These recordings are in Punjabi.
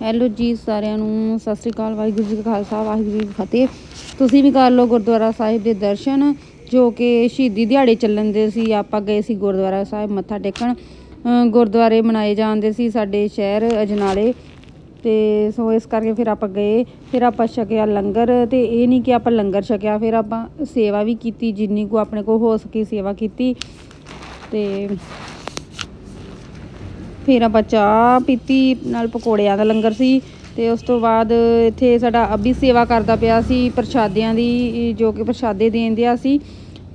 ਹੈਲੋ ਜੀ ਸਾਰਿਆਂ ਨੂੰ, ਸਤਿ ਸ੍ਰੀ ਅਕਾਲ, ਵਾਹਿਗੁਰੂ ਜੀ ਕਾ ਖਾਲਸਾ, ਵਾਹਿਗੁਰੂ ਜੀ ਕੀ ਫਤਿਹ। ਤੁਸੀਂ ਵੀ ਕਰ ਲਓ ਗੁਰਦੁਆਰਾ ਸਾਹਿਬ ਦੇ ਦਰਸ਼ਨ, ਜੋ ਕਿ ਸ਼ਹੀਦੀ ਦਿਹਾੜੇ ਚੱਲਣ ਦੇ ਸੀ, ਆਪਾਂ ਗਏ ਸੀ ਗੁਰਦੁਆਰਾ ਸਾਹਿਬ ਮੱਥਾ ਟੇਕਣ। ਗੁਰਦੁਆਰੇ ਮਨਾਏ ਜਾਂਦੇ ਸੀ ਸਾਡੇ ਸ਼ਹਿਰ ਅਜਨਾਲੇ। ਤੇ ਸੋ ਇਸ ਕਰਕੇ ਫਿਰ ਆਪਾਂ ਗਏ, ਫਿਰ ਆਪਾਂ ਛਕਿਆ ਲੰਗਰ, ਤੇ ਇਹ ਨਹੀਂ ਕਿ ਆਪਾਂ ਲੰਗਰ ਛਕਿਆ, ਫਿਰ ਆਪਾਂ ਸੇਵਾ ਵੀ ਕੀਤੀ, ਜਿੰਨੀ ਕੋ ਆਪਣੇ ਕੋ ਹੋ ਸਕੀ ਸੇਵਾ ਕੀਤੀ। ਤੇ ਫਿਰ ਆਪਾਂ ਚਾਹ ਪੀਤੀ, ਨਾਲ ਪਕੌੜਿਆਂ ਦਾ ਲੰਗਰ ਸੀ ਤੇ ਉਸ ਤੋਂ ਬਾਅਦ ਇੱਥੇ ਸਾਡਾ ਅਭੀ ਸੇਵਾ ਕਰਦਾ ਪਿਆ ਸੀ ਪ੍ਰਸ਼ਾਦਿਆਂ ਦੀ ਜੋ ਕਿ ਪ੍ਰਸ਼ਾਦੇ ਦੇਣ ਦਿਆ ਸੀ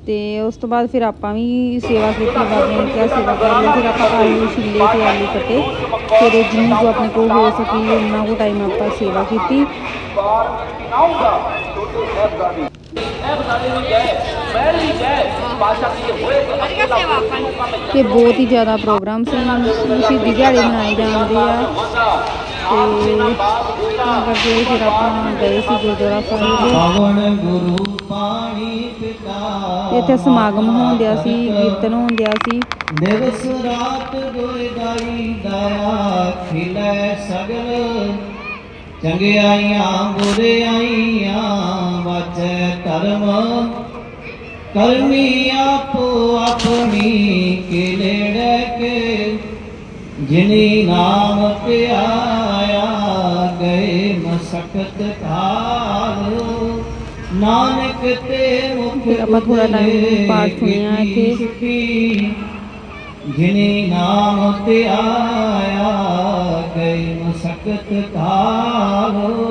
ਤੇ ਉਸ ਤੋਂ ਬਾਅਦ ਫਿਰ ਆਪਾਂ ਵੀ ਸੇਵਾ ਕੀਤੀ ਬਾਬੇ ਨੇ ਕਿਹਾ ਸੇਵਾ ਕਰ ਲਓ ਫਿਰ ਆਪਾਂ ਆਲੂ ਛਿੱਲੇ ਤੇ ਆਲੂ ਕੱਟੇ। ਫਿਰ ਜਿੰਨੀ ਕੋ ਆਪਣੇ ਕੋਲ ਹੋ ਸਕੀ ਉਹਨਾਂ ਕੋ ਟਾਈਮ ਆਪਾਂ ਸੇਵਾ ਕੀਤੀ। ਤੇ ਬਹੁਤ ਹੀ ਜ਼ਿਆਦਾ ਪ੍ਰੋਗਰਾਮ ਸੀ ਸ਼ਹੀਦੀ ਦਿਹਾੜੇ ਮਨਾਏ ਜਾਂਦੇ ਆ। ਤੇ ਕਰਕੇ ਫਿਰ ਆਪਾਂ ਗਏ ਸੀ ਗੁਰਦੁਆਰਾ ਸਾਹਿਬ। ਪਵਨ ਗੁਰੂ ਪਾਣੀ ਪਿਤਾ ਇੱਥੇ ਸਮਾਗਮ ਹੋਣ ਦਿਆ ਸੀ ਕੀਰਤਨ ਹੋਣ ਦਿਆ ਸੀ। ਦਿਵਸ ਰਾਤ ਦੁਇ ਦਾਈ ਦਇਆ ਖਿਲੇ ਸਗਲ। ਚੰਗਿਆਈਆਂ ਬੁਰਿਆਈਆਂ ਵਾਚੈ ਧਰਮ। ਕਰਮੀ ਆਪੋ ਆਪਣੀ ਕੇ ਨੇੜੇ ਕੇ ਜਿਨੀ ਨਾਮ ਧਿਆਇਆ ਗਏ ਮਸਕਤ ਕਾਲ ਨਾਨਕ ਤੇ ਮੁਖ ਆਪਾਂ time ਪਾਠ ਸੁਣਿਆ। ਸੁਖੀ। ਜਿਨੇ ਨਾਮ ਤੇ ਆਇਆ ਗਏ ਮਸਕਤ ਕਾਲ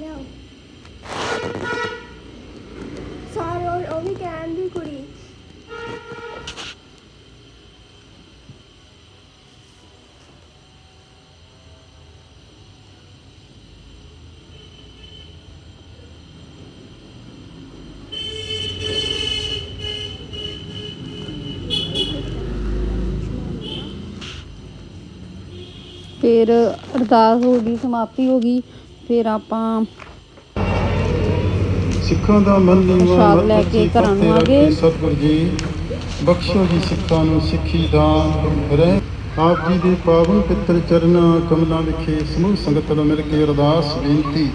ਲਿਆਓ। ਸਾਰੇ ਉਹ ਉਹ ਵੀ ਕਹਿਣ ਦੀ ਕੁੜੀ। ਫਿਰ ਅਰਦਾਸ ਹੋ ਗਈ, ਸਮਾਪਤੀ ਹੋ ਗਈ। ਫਿਰ ਆਪਾਂ ਸਿੱਖਾਂ ਦਾ ਮੰਨਣ ਪ੍ਰਸ਼ਾਦ ਲੈ ਕੇ ਘਰਾਂ ਨੂੰ ਆ ਗਏ। ਸਤਿਗੁਰ ਜੀ ਬਖਸ਼ੋ ਜੀ ਸਿੱਖਾਂ ਨੂੰ ਸਿੱਖੀ ਦਾਨ ਰਹਿ ਆਪ ਜੀ ਦੇ ਪਾਵਨ ਪਿੱਤਰ ਚਰਨਾਂ ਕਮਲਾਂ ਵਿਖੇ ਸਮੂਹ ਸੰਗਤ ਨੂੰ ਮਿਲ ਕੇ ਅਰਦਾਸ ਬੇਨਤੀ